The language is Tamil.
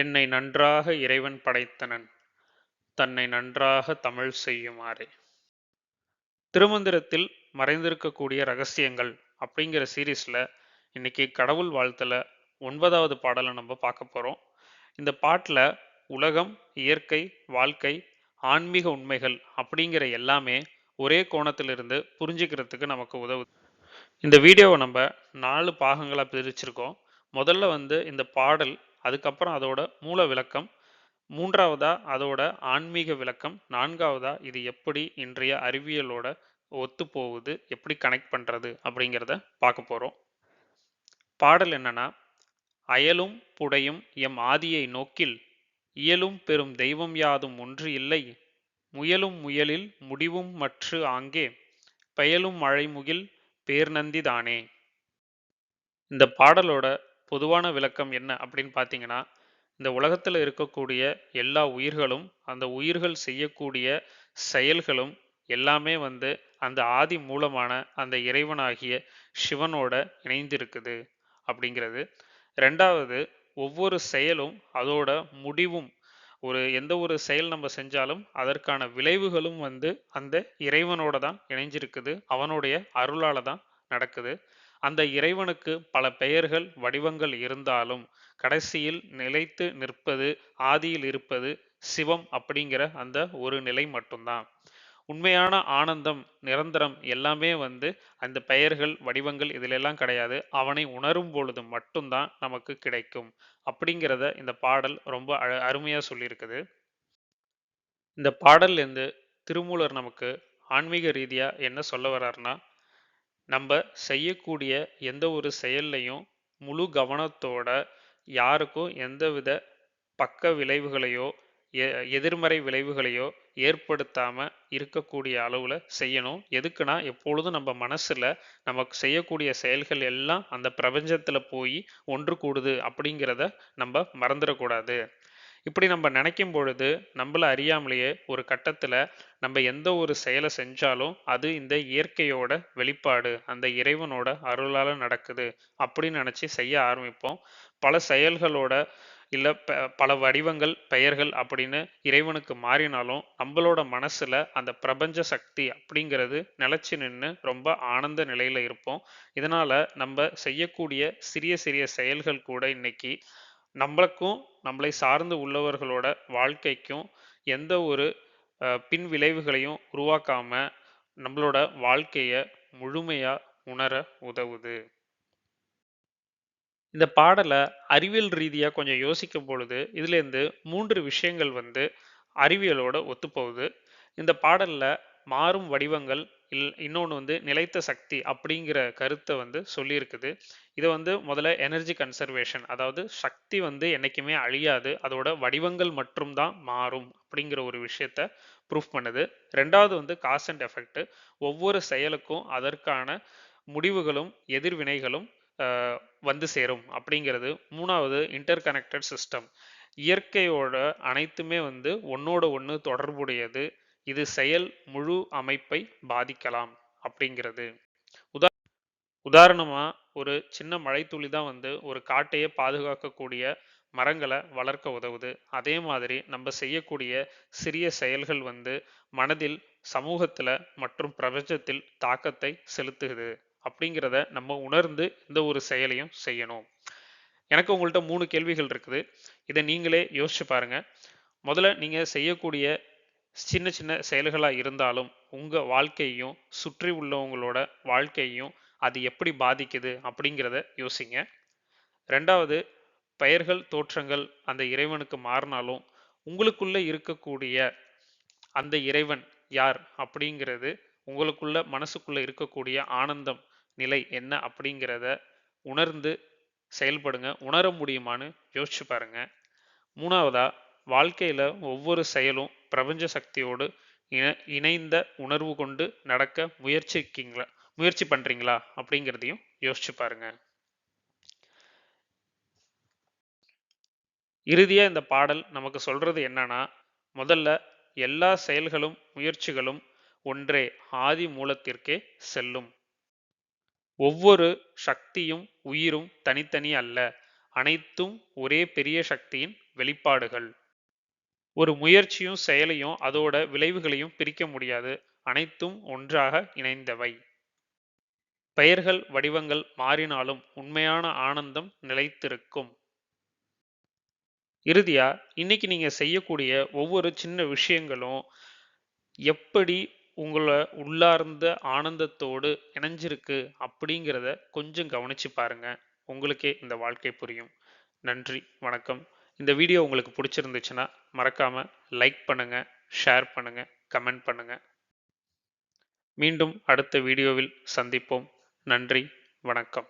என்னை நன்றாக இறைவன் படைத்தனன் தன்னை நன்றாக தமிழ் செய்யுமாறே. திருமந்திரத்தில் மறைந்திருக்கக்கூடிய ரகசியங்கள் அப்படிங்கிற சீரீஸில் இன்னைக்கு கடவுள் வாழ்த்தில் ஒன்பதாவது பாடலை நம்ம பார்க்க போகிறோம் இந்த பாட்டில் உலகம் இயற்கை வாழ்க்கை ஆன்மீக உண்மைகள் அப்படிங்கிற எல்லாமே ஒரே கோணத்திலிருந்து புரிஞ்சுக்கிறதுக்கு நமக்கு உதவுது. இந்த வீடியோவை நம்ம நாலு பாகங்களாக பிரிச்சிருக்கோம். முதல்ல வந்து இந்த பாடல் அதுக்கப்புறம் அதோட மூல விளக்கம். மூன்றாவதா அதோட ஆன்மீக விளக்கம். நான்காவதா இது எப்படி இன்றைய அறிவியலோட ஒத்து போகுது எப்படி கனெக்ட் பண்ணுறது அப்படிங்கிறத பார்க்க போகிறோம் பாடல் என்னன்னா அயலும் புடையும் எம் ஆதியை நோக்கில் இயலும் பெரும் தெய்வம் யாதும் ஒன்று இல்லை. முயலும் முயலில் முடிவும் மற்று ஆங்கே பெயலும் மழைமுகில் பேர்நந்தி தானே. இந்த பாடலோட பொதுவான விளக்கம் என்ன அப்படின்னு பார்த்தீங்கன்னா இந்த உலகத்தில் இருக்கக்கூடிய எல்லா உயிர்களும் அந்த உயிர்கள் செய்யக்கூடிய செயல்களும் எல்லாமே வந்து அந்த ஆதி மூலமான அந்த இறைவனாகிய சிவனோட இணைந்திருக்குது அப்படிங்கிறது. ரெண்டாவது ஒவ்வொரு செயலும் அதோட முடிவும் ஒரு எந்த ஒரு செயல் நம்ம செஞ்சாலும் அதற்கான விளைவுகளும் வந்து அந்த இறைவனோட தான் இணைஞ்சிருக்குது. அவனுடைய அருளால தான் நடக்குது. அந்த இறைவனுக்கு பல பெயர்கள் வடிவங்கள் இருந்தாலும் கடைசியில் நிலைத்து நிற்பது ஆதியில் இருப்பது சிவம் அப்படிங்கிற அந்த ஒரு நிலை மட்டும்தான். உண்மையான ஆனந்தம் நிரந்தரம் எல்லாமே வந்து அந்த பெயர்கள் வடிவங்கள் இதிலெல்லாம் கிடையாது. அவனை உணரும் பொழுது மட்டும்தான் நமக்கு கிடைக்கும் அப்படிங்கிறத இந்த பாடல் ரொம்ப அழ அருமையாக சொல்லியிருக்குது. இந்த பாடல்லேருந்து திருமூலர் நமக்கு ஆன்மீக ரீதியாக என்ன சொல்ல வர்றாருன்னா நம்ம செய்யக்கூடிய எந்த ஒரு செயல்லையும் முழு கவனத்தோட யாருக்கும் எந்தவித பக்க விளைவுகளையோ எதிர்மறை விளைவுகளையோ ஏற்படுத்தாமல் இருக்கக்கூடிய அளவில் செய்யணும். எதுக்குன்னா எப்பொழுதும் நம்ம மனசில் நமக்கு செய்யக்கூடிய செயல்கள் எல்லாம் அந்த பிரபஞ்சத்தில் போய் ஒன்று கூடுது அப்படிங்கிறத நம்ம மறந்துடக்கூடாது. இப்படி நம்ம நினைக்கும் பொழுது நம்மள அறியாமலேயே ஒரு கட்டத்தில் நம்ம எந்த ஒரு செயலை செஞ்சாலும் அது இந்த இயற்கையோட வெளிப்பாடு அந்த இறைவனோட அருளால் நடக்குது அப்படின்னு நினச்சி செய்ய ஆரம்பிப்போம். பல செயல்களோட இல்லை பல வடிவங்கள் பெயர்கள் அப்படின்னு இறைவனுக்கு மாறினாலும் நம்மளோட மனசில் அந்த பிரபஞ்ச சக்தி அப்படிங்கிறது நிலச்சி நின்று ரொம்ப ஆனந்த நிலையில் இருப்போம். இதனால் நம்ம செய்யக்கூடிய சிறிய சிறிய செயல்கள் கூட இன்னைக்கு நம்மளுக்கும் நம்மளை சார்ந்து உள்ளவர்களோட வாழ்க்கைக்கும் எந்த ஒரு பின் விளைவுகளையும் உருவாக்காம நம்மளோட வாழ்க்கையை முழுமையா உணர உதவுது. இந்த பாடலை அறிவியல் ரீதியாக கொஞ்சம் யோசிக்கும் பொழுது இதுலேருந்து மூன்று விஷயங்கள் வந்து அறிவியலோட ஒத்துப்போகுது. இந்த பாடலில் மாறும் வடிவங்கள் இல் இன்னொன்று வந்து நிலைத்த சக்தி அப்படிங்கிற கருத்தை வந்து சொல்லியிருக்குது. இதை வந்து முதல்ல எனர்ஜி கன்சர்வேஷன் அதாவது சக்தி வந்து என்றைக்குமே அழியாது அதோட வடிவங்கள் மட்டும்தான் மாறும் அப்படிங்கிற ஒரு விஷயத்த ப்ரூஃப் பண்ணுது. ரெண்டாவது வந்து காஸ் அண்ட் எஃபெக்ட் ஒவ்வொரு செயலுக்கும் அதற்கான முடிவுகளும் எதிர்வினைகளும் வந்து சேரும் அப்படிங்கிறது. மூணாவது இன்டர் கனெக்டட் சிஸ்டம் இயற்கையோட அனைத்துமே வந்து ஒன்னோட ஒன்று தொடர்புடையது. இது செயல் முழு அமைப்பை பாதிக்கலாம் அப்படிங்கிறது. உதா உதாரணமா ஒரு சின்ன மழைத்துளி தான் வந்து ஒரு காட்டையே பாதுகாக்கக்கூடிய மரங்களை வளர்க்க உதவுது. அதே மாதிரி நம்ம செய்யக்கூடிய சிறிய செயல்கள் வந்து மனதில் சமூகத்துல மற்றும் பிரபஞ்சத்தில் தாக்கத்தை செலுத்துகிறது அப்படிங்கிறத நம்ம உணர்ந்து இந்த ஒரு செயலையும் செய்யணும். எனக்கு உங்கள்கிட்ட மூணு கேள்விகள் இருக்குது. இதை நீங்களே யோசிச்சு பாருங்க. முதல்ல நீங்க செய்யக்கூடிய சின்ன சின்ன செயல்களாக இருந்தாலும் உங்கள் வாழ்க்கையும் சுற்றி உள்ளவங்களோட வாழ்க்கையும் அது எப்படி பாதிக்குது அப்படிங்கிறத யோசிங்க. ரெண்டாவது பெயர்கள் தோற்றங்கள் அந்த இறைவனுக்கு மாறினாலும் உங்களுக்குள்ளே இருக்கக்கூடிய அந்த இறைவன் யார் அப்படிங்கிறது உங்களுக்குள்ள மனசுக்குள்ளே இருக்கக்கூடிய ஆனந்தம் நிலை என்ன அப்படிங்கிறத உணர்ந்து செயல்படுங்க. உணர முடியுமான்னு யோசிச்சு பாருங்க. மூணாவதா வாழ்க்கையில் ஒவ்வொரு செயலும் பிரபஞ்ச சக்தியோடு இணைந்த உணர்வு கொண்டு நடக்க முயற்சிக்கீங்களா முயற்சி பண்றீங்களா அப்படிங்கிறதையும் யோசிச்சு பாருங்க. இறுதியா இந்த பாடல் நமக்கு சொல்றது என்னன்னா முதல்ல எல்லா செயல்களும் முயற்சிகளும் ஒன்றே ஆதி மூலத்திற்கே செல்லும். ஒவ்வொரு சக்தியும் உயிரும் தனித்தனி அல்ல அனைத்தும் ஒரே பெரிய சக்தியின் வெளிப்பாடுகள். ஒரு முயற்சியும் செயலையும் அதோட விளைவுகளையும் பிரிக்க முடியாது. அனைத்தும் ஒன்றாக இணைந்தவை. பெயர்கள் வடிவங்கள் மாறினாலும் உண்மையான ஆனந்தம் நிலைத்திருக்கும். இறுதியா இன்னைக்கு நீங்க செய்யக்கூடிய ஒவ்வொரு சின்ன விஷயங்களும் எப்படி உங்களை உள்ளார்ந்த ஆனந்தத்தோடு இணைஞ்சிருக்கு அப்படிங்கிறத கொஞ்சம் கவனிச்சு பாருங்க. உங்களுக்கே இந்த வாழ்க்கை புரியும். நன்றி வணக்கம். இந்த வீடியோ உங்களுக்கு பிடிச்சிருந்துச்சுன்னா மறக்காமல் லைக் பண்ணுங்கள் ஷேர் பண்ணுங்கள் கமெண்ட் பண்ணுங்கள் மீண்டும் அடுத்த வீடியோவில் சந்திப்போம். நன்றி வணக்கம்.